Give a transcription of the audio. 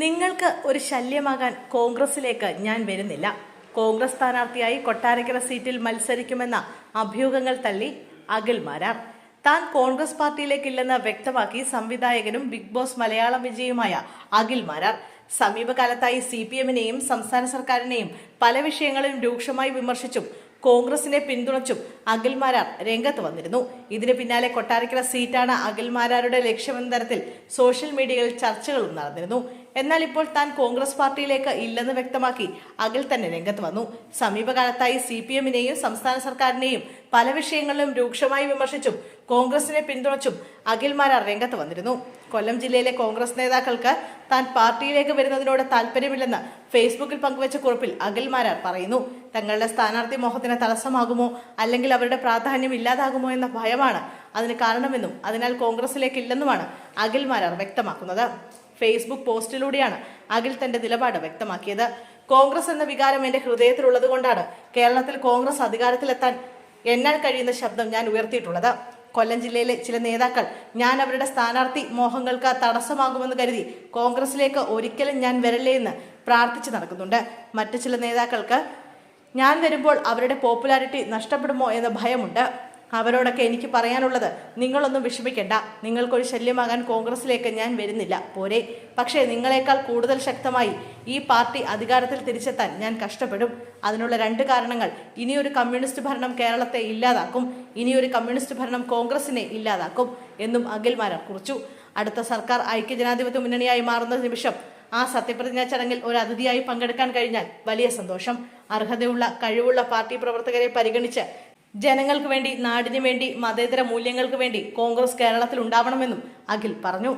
നിങ്ങൾക്ക് ഒരു ശല്യമാകാൻ കോൺഗ്രസിലേക്ക് ഞാൻ വരുന്നില്ല. കോൺഗ്രസ് സ്ഥാനാർത്ഥിയായി കൊട്ടാരക്കര സീറ്റിൽ മത്സരിക്കുമെന്ന അഭ്യൂഹങ്ങൾ തള്ളി അഖിൽ മാരാർ. താൻ കോൺഗ്രസ് പാർട്ടിയിലേക്കില്ലെന്ന് വ്യക്തമാക്കി സംവിധായകനും ബിഗ് ബോസ് മലയാളം വിജയുമായ അഖിൽ മാരാർ. സമീപകാലത്തായി സി പി എമ്മിനെയും സംസ്ഥാന സർക്കാരിനെയും പല വിഷയങ്ങളിലും രൂക്ഷമായി വിമർശിച്ചും കോൺഗ്രസിനെ പിന്തുണച്ചും അഖിൽമാരാർ രംഗത്ത് വന്നിരുന്നു. ഇതിന് പിന്നാലെ കൊട്ടാരക്കര സീറ്റാണ് അഖിൽമാരാരുടെ ലക്ഷ്യമെന്ന തരത്തിൽ സോഷ്യൽ മീഡിയയിൽ ചർച്ചകളും നടന്നിരുന്നു. എന്നാൽ ഇപ്പോൾ താൻ കോൺഗ്രസ് പാർട്ടിയിലേക്ക് ഇല്ലെന്ന് വ്യക്തമാക്കി അഖിൽ തന്നെ രംഗത്ത് വന്നു. സമീപകാലത്തായി സി പി എമ്മിനെയും സംസ്ഥാന സർക്കാരിനെയും പല വിഷയങ്ങളിലും രൂക്ഷമായി വിമർശിച്ചും കോൺഗ്രസിനെ പിന്തുണച്ചും അഖിൽമാരാർ രംഗത്ത് വന്നിരുന്നു. കൊല്ലം ജില്ലയിലെ കോൺഗ്രസ് നേതാക്കൾക്ക് താൻ പാർട്ടിയിലേക്ക് വരുന്നതിനോട് താല്പര്യമില്ലെന്ന് ഫേസ്ബുക്കിൽ പങ്കുവച്ച കുറിപ്പിൽ അഖിൽമാരാർ പറയുന്നു. തങ്ങളുടെ സ്ഥാനാർത്ഥി മോഹത്തിന് തടസ്സമാകുമോ അല്ലെങ്കിൽ അവരുടെ പ്രാധാന്യം ഇല്ലാതാകുമോ എന്ന ഭയമാണ് അതിന് കാരണമെന്നും അതിനാൽ കോൺഗ്രസിലേക്കില്ലെന്നുമാണ് അഖിൽമാരാർ വ്യക്തമാക്കുന്നത്. ഫേസ്ബുക്ക് പോസ്റ്റിലൂടെയാണ് അഖിൽ തന്റെ നിലപാട് വ്യക്തമാക്കിയത്. കോൺഗ്രസ് എന്ന വികാരം എന്റെ ഹൃദയത്തിലുള്ളത് കൊണ്ടാണ് കേരളത്തിൽ കോൺഗ്രസ് അധികാരത്തിലെത്താൻ എന്നാൽ കഴിയുന്ന ശബ്ദം ഞാൻ ഉയർത്തിയിട്ടുള്ളത്. കൊല്ലം ജില്ലയിലെ ചില നേതാക്കൾ ഞാൻ അവരുടെ സ്ഥാനാർത്ഥി മോഹങ്ങൾക്ക് തടസ്സമാകുമെന്ന് കരുതി കോൺഗ്രസിലേക്ക് ഒരിക്കലും ഞാൻ വരല്ലേ എന്ന് പ്രാർത്ഥിച്ചു നടക്കുന്നുണ്ട്. മറ്റു ചില നേതാക്കൾക്ക് ഞാൻ വരുമ്പോൾ അവരുടെ പോപ്പുലാരിറ്റി നഷ്ടപ്പെടുമോ എന്ന ഭയമുണ്ട്. അവരോടൊക്കെ എനിക്ക് പറയാനുള്ളത് നിങ്ങളൊന്നും വിഷമിക്കേണ്ട. നിങ്ങൾക്കൊരു ശല്യമാകാൻ കോൺഗ്രസിലേക്ക് ഞാൻ വരുന്നില്ല. പോരെ. പക്ഷേ നിങ്ങളെക്കാൾ കൂടുതൽ ശക്തമായി ഈ പാർട്ടി അധികാരത്തിൽ തിരിച്ചെത്താൻ ഞാൻ കഷ്ടപ്പെടും. അതിനുള്ള രണ്ട് കാരണങ്ങൾ. ഇനിയൊരു കമ്മ്യൂണിസ്റ്റ് ഭരണം കേരളത്തെ ഇല്ലാതാക്കും. ഇനിയൊരു കമ്മ്യൂണിസ്റ്റ് ഭരണം കോൺഗ്രസിനെ ഇല്ലാതാക്കും എന്നും അഖിൽമാരാർ കുറിച്ചു. അടുത്ത സർക്കാർ ഐക്യജനാധിപത്യ മുന്നണിയായി മാറുന്ന നിമിഷം ആ സത്യപ്രതിജ്ഞാ ചടങ്ങിൽ ഒരു അതിഥിയായി പങ്കെടുക്കാൻ കഴിഞ്ഞാൽ വലിയ സന്തോഷം. അർഹതയുള്ള കഴിവുള്ള പാർട്ടി പ്രവർത്തകരെ പരിഗണിച്ച് ജനങ്ങൾക്ക് വേണ്ടി നാടിനു വേണ്ടി മതേതര മൂല്യങ്ങൾക്ക് വേണ്ടി കോൺഗ്രസ് കേരളത്തിൽ ഉണ്ടാവണമെന്നും അഖിൽ പറഞ്ഞു.